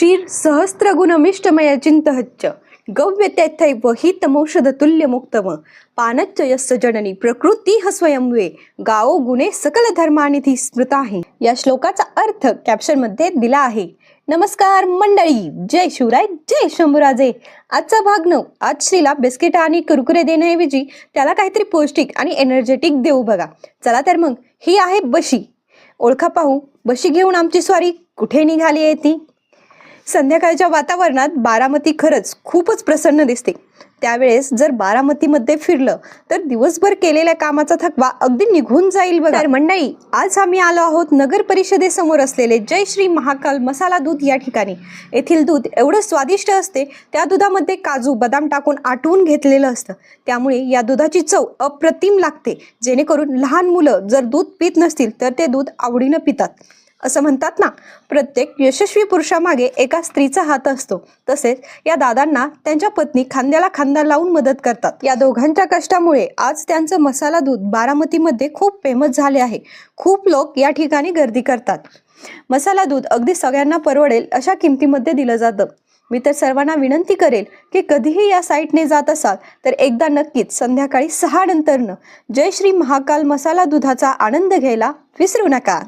क्षीर सहस्रगुणमिष्टमय चिंतहच्च गव्य तैथैव हि तमौषधतुल्य मुक्तम पानच्च यस्य जननी प्रकृती ह स्वयंवे गावो गुणे सकल धर्मानिधी आहे या श्लोकाचा अर्थ कॅप्शनमध्ये दिला आहे. नमस्कार मंडळी जय शिवराय जय शंभूराजे. आजचा भाग नऊ. आज श्रीला बिस्किट आणि कुरकुरे देण्याऐवजी त्याला काहीतरी पौष्टिक आणि एनर्जेटिक देऊ बघा. चला तर मग ही आहे बशी. ओळखा पाहू. बशी घेऊन आमची स्वारी कुठे निघाली आहे ती? संध्याकाळच्या वातावरणात बारामती खरंच खूपच प्रसन्न दिसते. त्यावेळेस जर बारामतीमध्ये फिरलं तर दिवसभर केलेल्या कामाचा थकवा अगदी निघून जाईल बघा. मंडळी आज आम्ही आलो आहोत नगर परिषदेसमोर असलेले जय श्री महाकाल मसाला दूध या ठिकाणी. येथील दूध एवढं स्वादिष्ट असते त्या दुधामध्ये काजू बदाम टाकून आटवून घेतलेलं असतं. त्यामुळे या दुधाची चव अप्रतिम लागते. जेणेकरून लहान मुलं जर दूध पित नसतील तर ते दूध आवडीनं पितात. असं म्हणतात ना प्रत्येक यशस्वी पुरुषामागे एका स्त्रीचा हात असतो. तसेच या दादांना त्यांच्या पत्नी खांद्याला खांदा लावून मदत करतात. या दोघांच्या कष्टामुळे आज त्यांचं मसाला दूध बारामतीमध्ये खूप फेमस झाले आहे. खूप लोक या ठिकाणी गर्दी करतात. मसाला दूध अगदी सगळ्यांना परवडेल अशा किमतीमध्ये दिलं जातं. मी तर सर्वांना विनंती करेल की कधीही या साईटने जात असाल तर एकदा नक्कीच संध्याकाळी सहा नंतरनं जय श्री महाकाल मसाला दुधाचा आनंद घ्यायला विसरू नका.